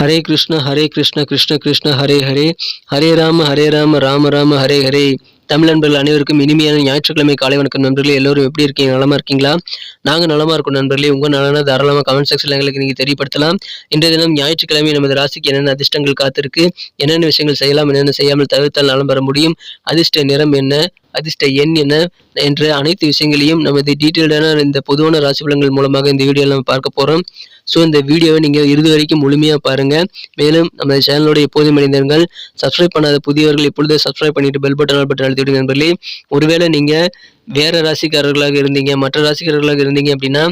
ஹரே கிருஷ்ண ஹரே கிருஷ்ண கிருஷ்ண கிருஷ்ண ஹரே ஹரே. ஹரே ராம ஹரே ராம ராம ராம ஹரே ஹரே. தமிழ் நண்பர்கள் அனைவருக்கும் இனிமையான ஞாயிற்றுக்கிழமை காலை வணக்கம் நண்பர்களே. எல்லோரும் எப்படி இருக்கீங்க? நலமா இருக்கீங்களா? நாங்க நலமா இருக்கோம் நண்பர்களே. உங்க நலனா தாராளமாக கமெண்ட் செக்ஷன்ல எங்களுக்கு நீங்க தெரியப்படுத்தலாம். இன்றைய தினம் ஞாயிற்றுக்கிழமை நமது ராசிக்கு என்னென்ன அதிர்ஷ்டங்கள் காத்திருக்கு என்னென்ன விஷயங்கள் செய்யலாம் என்னென்ன செய்யாமல் தவிர்த்தால் நலம் பெற முடியும் அதிர்ஷ்ட நிறம் என்ன அதிர்ஷ்ட எண் என்ன என்ற அனைத்து விஷயங்களையும் நமது டீட்டெயில்டான இந்த பொதுவான ராசி பலன்கள் மூலமாக இந்த வீடியோவில் நம்ம பார்க்க போகிறோம் ஸோ இந்த வீடியோவை நீங்கள் இறுதி வரைக்கும் முழுமையாக பாருங்கள் மேலும் நம்ம சேனலோட எப்போதும் இணைந்தவர்கள் சப்ஸ்கிரைப் பண்ணாத புதியவர்கள் இப்பொழுது சப்ஸ்கிரைப் பண்ணிட்டு பெல் பட்டன் பட்டன் அழுத்தி விடுங்க நண்பர்களே. ஒருவேளை நீங்கள் வேறு ராசிக்காரர்களாக இருந்தீங்க மற்ற ராசிக்காரர்களாக இருந்தீங்க அப்படின்னா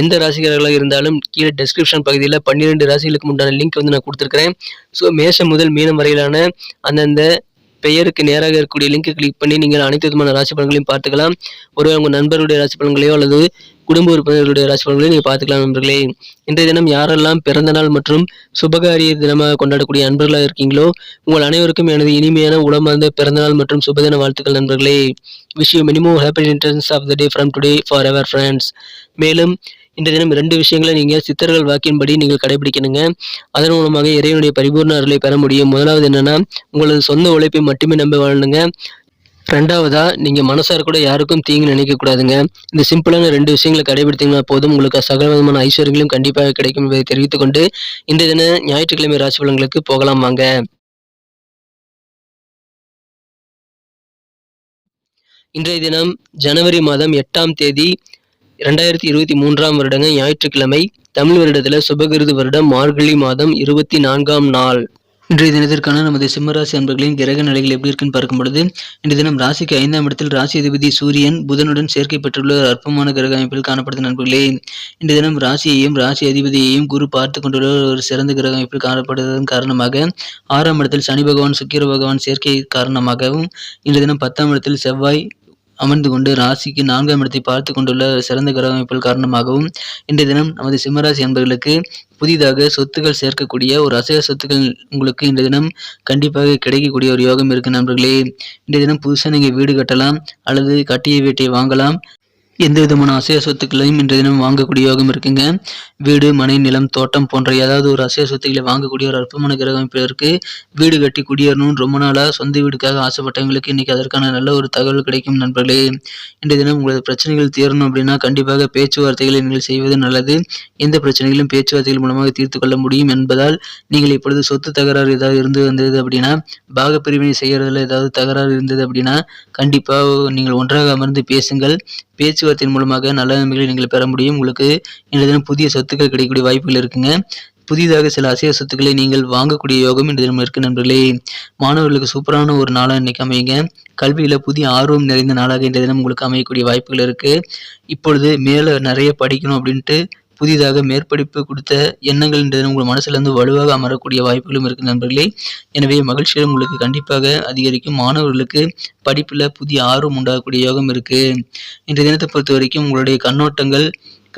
எந்த ராசிக்காரர்களாக இருந்தாலும் கீழே டெஸ்கிரிப்ஷன் பகுதியில் பன்னிரெண்டு ராசிகளுக்கு உண்டான லிங்க் வந்து நான் கொடுத்துருக்கிறேன். ஸோ மேஷம் முதல் மீனம் வரையிலான அந்தந்த பெயருக்கு நேராக இருக்கக்கூடிய லிங்கை கிளிக் பண்ணி நீங்கள் அனைத்து விதமான ராசி பலன்களையும் பார்த்துக்கலாம். ஒரு உங்கள் நண்பர்களுடைய ராசி பலன்களையோ அல்லது குடும்ப உறுப்பினர்களுடைய ராசி பலன்களையும் நீங்கள் பார்த்துக்கலாம் நண்பர்களே. இன்றைய தினம் யாரெல்லாம் பிறந்த நாள் மற்றும் சுபகாரிய தினமாக கொண்டாடக்கூடிய நண்பர்களாக இருக்கீங்களோ உங்கள் அனைவருக்கும் எனது இனிமையான உளமார்ந்த பிறந்தநாள் மற்றும் சுபதின வாழ்த்துக்கள் நண்பர்களே. Wish you minimum happy returns of the day from today for ever friends. மேலும் இன்றைய தினம் ரெண்டு விஷயங்களை நீங்கள் சித்தர்கள் வாக்கின்படி நீங்கள் கடைபிடிக்கணுங்க. அதன் மூலமாக இறைவனுடைய பரிபூர்ண அருளை பெற முடியும். முதலாவது என்னன்னா உங்களது சொந்த உழைப்பை மட்டுமே நம்ப வாழணுங்க. ரெண்டாவதா நீங்க மனசார கூட யாருக்கும் தீங்கு நினைக்க கூடாதுங்க. இந்த சிம்பிளான ரெண்டு விஷயங்களை கடைபிடித்தீங்கன்னா போதும். உங்களுக்கு சகல விதமான ஐஸ்வர்யங்களும் கண்டிப்பாக கிடைக்கும் என்பதை தெரிவித்துக் கொண்டு இந்த தின ஞாயிற்றுக்கிழமை ராசி பலன்களுக்கு போகலாம் வாங்க. இன்றைய தினம் ஜனவரி மாதம் எட்டாம் தேதி இரண்டாயிரத்தி இருபத்தி மூன்றாம் வருடங்க ஞாயிற்றுக்கிழமை தமிழ் வருடத்தில் சுபகிருது வருடம் மார்கழி மாதம் இருபத்தி நான்காம் நாள். இன்றைய தினத்திற்கான நமது சிம்மராசி அன்பர்களின் கிரக நிலைகள் எப்படி இருக்குன்னு பார்க்கும் பொழுது இன்றைய தினம் ராசிக்கு ஐந்தாம் இடத்தில் ராசி அதிபதி சூரியன் புதனுடன் சேர்க்கை பெற்றுள்ள ஒரு அற்பமான கிரக அமைப்பில் காணப்படுது நண்பர்களே. இன்றைய தினம் ராசியையும் ராசி அதிபதியையும் குரு பார்த்து கொண்டுள்ள ஒரு சிறந்த கிரக அமைப்பில் காணப்படுவதன் காரணமாக ஆறாம் இடத்தில் சனி பகவான் சுக்கிர பகவான் சேர்க்கை காரணமாகவும் இன்றைய தினம் பத்தாம் இடத்தில் செவ்வாய் அமர்ந்து கொண்டு ராசிக்கு நான்காம் இடத்தை பார்த்து கொண்டுள்ள சிறந்த கிரக அமைப்புகள் காரணமாகவும் இன்றைய தினம் நமது சிம்மராசி என்பவர்களுக்கு புதிதாக சொத்துக்கள் சேர்க்கக்கூடிய ஒரு அசைவ சொத்துக்கள் உங்களுக்கு இன்றைய தினம் கண்டிப்பாக கிடைக்கக்கூடிய ஒரு யோகம் இருக்கு நண்பர்களே. இன்றைய தினம் புதுசாக நீங்கள் வீடு கட்டலாம் அல்லது கட்டிய வீட்டை வாங்கலாம் எந்த விதமான அசைய சொத்துக்களையும் இன்றைய தினம் வாங்கக்கூடிய யோகம் இருக்குங்க. வீடு மனை நிலம் தோட்டம் போன்ற ஏதாவது ஒரு அசைய சொத்துக்களை வாங்கக்கூடிய ஒரு அற்புதமான கிரக அமைப்பில் இருக்குது வீடு கட்டி குடியேறணும்னு ரொம்ப நாளாக சொந்த வீடுக்காக ஆசைப்பட்டவங்களுக்கு இன்றைக்கி அதற்கான நல்ல ஒரு தகவல் கிடைக்கும் நண்பர்களே. இன்றைய தினம் உங்களது பிரச்சனைகள் தீரணும் அப்படின்னா கண்டிப்பாக பேச்சுவார்த்தைகளை நீங்கள் செய்வது நல்லது. எந்த பிரச்சனைகளும் பேச்சுவார்த்தைகள் மூலமாக தீர்த்து கொள்ள முடியும் என்பதால் நீங்கள் இப்பொழுது சொத்து தகராறு ஏதாவது இருந்து வந்தது அப்படின்னா பாகப்பிரிவினை பிரிவினை ஏதாவது தகராறு இருந்தது அப்படின்னா கண்டிப்பாக நீங்கள் ஒன்றாக அமர்ந்து பேசுங்கள். பேச்சுவார்த்தையின் மூலமாக நல்ல நன்மைகளை நீங்கள் பெற முடியும். உங்களுக்கு இன்றைய தினம் புதிய சொத்துக்கள் கிடைக்கக்கூடிய வாய்ப்புகள் இருக்குங்க. புதிதாக சில அசைவ சொத்துக்களை நீங்கள் வாங்கக்கூடிய யோகம் இன்று தினம் இருக்கு நண்பர்களே. மாணவர்களுக்கு சூப்பரான ஒரு நாளாக இன்னைக்கு அமையுங்க. கல்வியில் புதிய ஆர்வம் நிறைந்த நாளாக இன்றைய தினம் உங்களுக்கு அமையக்கூடிய வாய்ப்புகள் இருக்குது இப்பொழுது மேலே நிறைய படிக்கணும் அப்படின்ட்டு புதிதாக மேற்படிப்பு கொடுத்த எண்ணங்கள் என்றது உங்கள் மனசுல இருந்து வலுவாக அமரக்கூடிய வாய்ப்புகளும் இருக்கு நண்பர்களே. எனவே மகிழ்ச்சியும் உங்களுக்கு கண்டிப்பாக அதிகரிக்கும். மாணவர்களுக்கு படிப்புல புதிய ஆர்வம் உண்டாகக்கூடிய யோகம் இருக்கு. இன்றைய தினத்தை பொறுத்த வரைக்கும் உங்களுடைய கண்ணோட்டங்கள்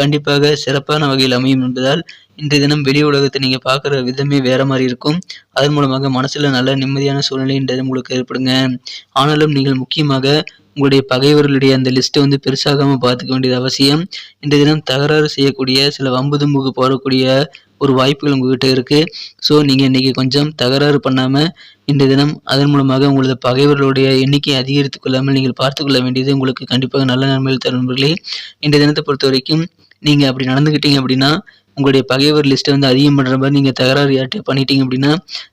கண்டிப்பாக சிறப்பான வகையில் அமையும் என்பதால் இன்றைய தினம் வெளி உலகத்தை நீங்கள் பார்க்குற விதமே வேறு மாதிரி இருக்கும். அதன் மூலமாக மனசில் நல்ல நிம்மதியான சூழ்நிலை இன்றைய உங்களுக்கு ஏற்படுங்க. ஆனாலும் நீங்கள் முக்கியமாக உங்களுடைய பகைவர்களுடைய அந்த லிஸ்ட்டை வந்து பெருசாகாமல் பார்த்துக்க வேண்டியது அவசியம். இன்றைய தினம் தகராறு செய்யக்கூடிய சில வம்பு தும்புக்கு போடக்கூடிய ஒரு வாய்ப்புகள் உங்ககிட்ட இருக்குது ஸோ நீங்கள் இன்றைக்கி கொஞ்சம் தகராறு பண்ணாமல் இன்றைய தினம் அதன் மூலமாக உங்களது பகைவர்களுடைய எண்ணிக்கையை அதிகரித்துக் கொள்ளாமல் நீங்கள் பார்த்துக்கொள்ள வேண்டியது உங்களுக்கு கண்டிப்பாக நல்ல நன்மைகள் தரும் நண்பர்களே. இந்த தினத்தை பொறுத்த வரைக்கும் நீங்கள் அப்படி நடந்துக்கிட்டீங்க அப்படின்னா உங்களுடைய பகைவர் லிஸ்ட்டை வந்து அதிகம் பண்ணுற மாதிரி நீங்கள் தகராறு யார்ட்டே பண்ணிட்டீங்க அப்படின்னா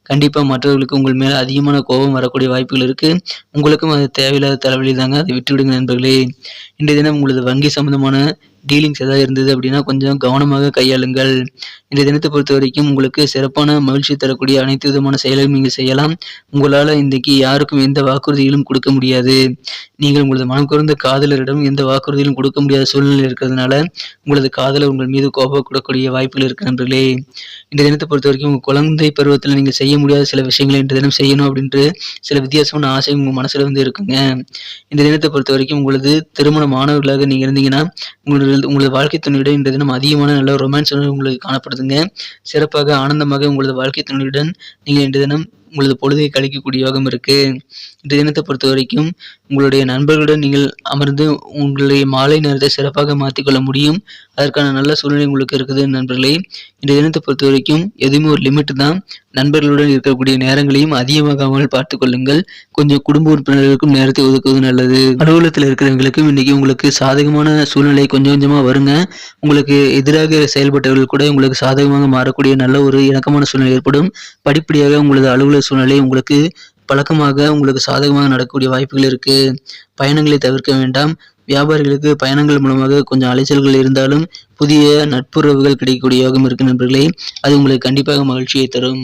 கண்டிப்பாக மற்றவர்களுக்கு உங்கள் மேலே அதிகமான கோபம் வரக்கூடிய வாய்ப்புகள் இருக்குது உங்களுக்கும் அது தேவையில்லாத தலைவலி தாங்க. அதை விட்டுவிடுங்க நண்பர்களே. இன்றைய தினம் உங்களது வங்கி சம்மந்தமான டீலிங்ஸ் ஏதாவது இருந்தது அப்படின்னா கொஞ்சம் கவனமாக கையாளுங்கள். இந்த தினத்தை பொறுத்த வரைக்கும் உங்களுக்கு சிறப்பான மகிழ்ச்சி தரக்கூடிய அனைத்து விதமான செயலையும் நீங்கள் செய்யலாம். உங்களால் இன்றைக்கு யாருக்கும் எந்த வாக்குறுதிகளும் கொடுக்க முடியாது. நீங்கள் உங்களது மனம் குறைந்த காதலரிடம் எந்த வாக்குறுதிகளும் கொடுக்க முடியாத சூழ்நிலை இருக்கிறதுனால உங்களது காதலர் உங்கள் மீது கோபப்படக்கூடிய வாய்ப்புகள் இருக்கு நண்பர்களே. இந்த தினத்தை பொறுத்த வரைக்கும் உங்கள் குழந்தை பருவத்தில் நீங்கள் செய்ய முடியாத சில விஷயங்களை இந்த தினம் செய்யணும் அப்படின்ட்டு சில வித்தியாசமான ஆசை உங்கள் மனசில் வந்து இருக்குங்க. இந்த தினத்தை பொறுத்த வரைக்கும் உங்களது திருமண மாணவர்களாக நீங்கள் இருந்தீங்கன்னா உங்களது உங்களது வாழ்க்கை துணையுடன் இந்த தினம் அதிகமான நல்ல ரொமான்ஸ் உங்களுக்கு காணப்படுதுங்க. சிறப்பாக ஆனந்தமாக உங்களது வாழ்க்கை துணையுடன் நீங்கள் இந்த தினம் உங்களது பொழுதை கழிக்கக்கூடிய யோகம் இருக்கு. இந்த தினத்தை பொறுத்த வரைக்கும் உங்களுடைய நண்பர்களுடன் நீங்கள் அமர்ந்து உங்களுடைய மாலை நேரத்தை சிறப்பாக மாற்றிக்கொள்ள முடியும். அதற்கான நல்ல சூழ்நிலை உங்களுக்கு இருக்குது நண்பர்களே. இந்த தினத்தை பொறுத்த வரைக்கும் எதுவுமே ஒரு லிமிட் தான். நண்பர்களுடன் இருக்கக்கூடிய நேரங்களையும் அதிகமாகாமல் பார்த்துக்கொள்ளுங்கள் கொஞ்சம் குடும்ப உறுப்பினர்களுக்கும் நேரத்தை ஒதுக்குவது நல்லது. அலுவலகத்தில் இருக்கிறவங்களுக்கும் இன்னைக்கு உங்களுக்கு சாதகமான சூழ்நிலை கொஞ்சம் கொஞ்சமாக வருங்க. உங்களுக்கு எதிராக செயல்பட்டவர்கள் கூட உங்களுக்கு சாதகமாக மாறக்கூடிய நல்ல ஒரு இணக்கமான சூழ்நிலை ஏற்படும். படிப்படியாக உங்களது அலுவலக சூழ்நிலை உங்களுக்கு பழக்கமாக உங்களுக்கு சாதகமாக நடக்கக்கூடிய வாய்ப்புகள் இருக்கு. பயணங்களை தவிர்க்க வேண்டாம். வியாபாரிகளுக்கு பயணங்கள் மூலமாக கொஞ்சம் அலைச்சல்கள் இருந்தாலும் புதிய நட்புறவுகள் கிடைக்கக்கூடிய யோகம் இருக்கு நண்பர்களே. அது உங்களுக்கு கண்டிப்பாக மகிழ்ச்சியை தரும்.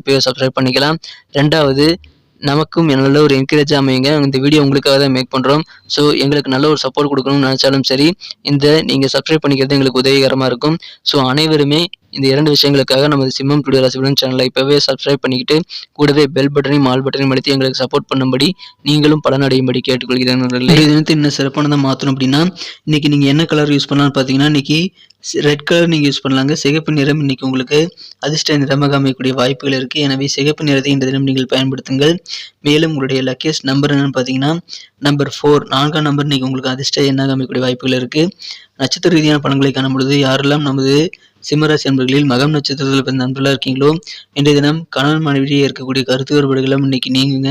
இப்போவே சப்ஸ்கிரைப் பண்ணிக்கலாம். ரெண்டாவது நமக்கும் நல்ல ஒரு என்கரேஜ் அமையுங்க. இந்த வீடியோ உங்களுக்காக தான் மேக் பண்ணுறோம் ஸோ எங்களுக்கு நல்ல ஒரு சப்போர்ட் கொடுக்கணும்னு நினச்சாலும் சரி இந்த நீங்கள் சப்ஸ்கிரைப் பண்ணிக்கிறது எங்களுக்கு உதவிகரமாக இருக்கும். ஸோ அனைவருமே இந்த இரண்டு விஷயங்களுக்காக நமது சிம்மம் டுடே ராசிபலன் சேனலை இப்போவே சப்ஸ்கிரைப் பண்ணிக்கிட்டு கூடவே பெல் பட்டனையும் ஆல் பட்டனையும் அழுத்தி எங்களுக்கு சப்போர்ட் பண்ணும்படி நீங்களும் பலனடையும்படி கேட்டுக்கொள்கிறேன் நண்பர்களே. தினத்தை இன்னும் சிறப்பானதாக மாற்றணும் அப்படின்னா இன்றைக்கி நீங்கள் என்ன கலர் யூஸ் பண்ணலாம்னு பார்த்தீங்கன்னா இன்னைக்கு ரெட் கலர் நீங்கள் யூஸ் பண்ணலாங்க. சிகப்பு நிறம் இன்னைக்கு உங்களுக்கு அதிர்ஷ்ட நிறமாக அமையக்கூடிய வாய்ப்புகள் இருக்குது எனவே சிகப்பு நிறத்தை இந்த தினம் நீங்கள் பயன்படுத்துங்கள். மேலும் உங்களுடைய லக்கியஸ்ட் நம்பர் என்னென்னு பார்த்தீங்கன்னா நம்பர் ஃபோர் நான்காம் நம்பர் இன்றைக்கி உங்களுக்கு அதிர்ஷ்ட எண்ணாக அமையக்கூடிய வாய்ப்புகள் இருக்குது நட்சத்திர ரீதியான பலன்களை காணும் பொழுது யாரெல்லாம் நமது சிம்மராசி நண்பர்களில் மகம் நட்சத்திரத்தில் பிறந்த நண்பர்களாக இருக்கீங்களோ? இன்றைய தினம் கணவன் மனைவியே இருக்கக்கூடிய கருத்து வேறுபாடுகளும் இன்னைக்கு நீங்குங்க.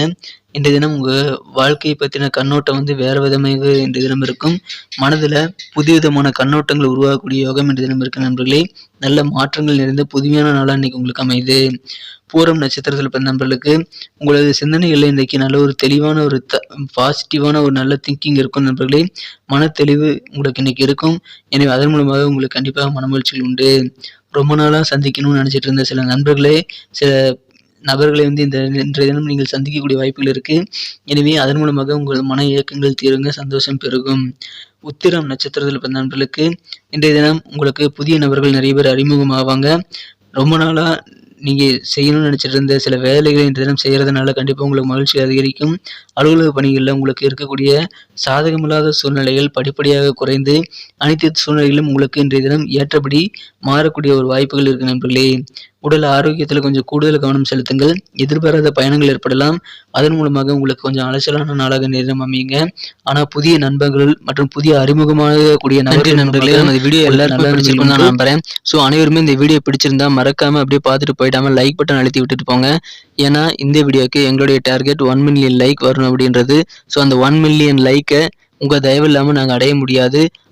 இன்றைய தினம் உங்கள் வாழ்க்கையை பற்றின கண்ணோட்டம் வந்து வேறு விதமாக இன்றைய தினம் இருக்கும். மனதில் புதிய விதமான கண்ணோட்டங்கள் உருவாகக்கூடிய யோகம் இன்றைய தினம் இருக்க நண்பர்களே. நல்ல மாற்றங்கள் நிறைந்த புதுமையான நாளாக இன்றைக்கி உங்களுக்கு அமையுது. பூரம் நட்சத்திரத்தில் பிறந்த நண்பர்களுக்கு உங்களது சிந்தனைகளில் இன்றைக்கு நல்ல ஒரு தெளிவான ஒரு த பாசிட்டிவான ஒரு நல்ல திங்கிங் இருக்கும் நண்பர்களே. மனத்தெளிவு உங்களுக்கு இன்னைக்கு இருக்கும். எனவே அதன் மூலமாக உங்களுக்கு கண்டிப்பாக மனமகிழ்ச்சிகள் உண்டு. ரொம்ப நாளாக சந்திக்கணும்னு நினச்சிட்டு இருந்த சில நண்பர்களே சில நபர்களை வந்து இந்த இன்றைய தினம் நீங்கள் சந்திக்கக்கூடிய வாய்ப்புகள் இருக்கு. எனவே அதன் மூலமாக உங்கள் மன இயக்கங்கள் தீருங்க சந்தோஷம் பெருகும். உத்திரம் நட்சத்திரத்தில் பிறந்த நண்பர்களுக்கு இன்றைய தினம் உங்களுக்கு புதிய நபர்கள் நிறைய பேர் அறிமுகமாவாங்க ரொம்ப நாளாக நீங்கள் செய்யணும்னு நினச்சிட்டு இருந்த சில வேலைகளை இந்த தினம் செய்கிறதுனால கண்டிப்பாக உங்களுக்கு மகிழ்ச்சி அதிகரிக்கும். அலுவலக பணிகளில் உங்களுக்கு இருக்கக்கூடிய சாதகமில்லாத சூழ்நிலைகள் படிப்படியாக குறைந்து அனைத்து சூழ்நிலைகளும் உங்களுக்கு இன்றைய தினம் ஏற்றபடி மாறக்கூடிய ஒரு வாய்ப்புகள் இருக்கு நண்பர்களே. உடல் ஆரோக்கியத்தில் கொஞ்சம் கூடுதல் கவனம் செலுத்துங்கள். எதிர்பாராத பயணங்கள் ஏற்படலாம். அதன் மூலமாக உங்களுக்கு கொஞ்சம் அலைச்சலான நாளாக நேரம் அமையுங்க. ஆனால் புதிய நண்பர்கள் மற்றும் புதிய அறிமுகமாக கூடிய நன்றி நண்பர்களே நம்ம வீடியோ எல்லாருக்கும் நல்ல பிடிச்சிருக்கும் தான் நன்மைகள் நம்புறேன். ஸோ அனைவருமே இந்த வீடியோ பிடிச்சிருந்தா மறக்காம அப்படியே பார்த்துட்டு போயிடாம லைக் பட்டன் அழுத்தி விட்டுட்டு போங்க. ஏன்னா இந்த வீடியோக்கு எங்களுடைய டார்கெட் ஒன் மில்லியன் லைக் வரணும் அப்படின்றது. ஸோ அந்த ஒன் மில்லியன் லைக்கை உங்கள் தயவு இல்லாமல் நாங்கள் அடைய முடியாது.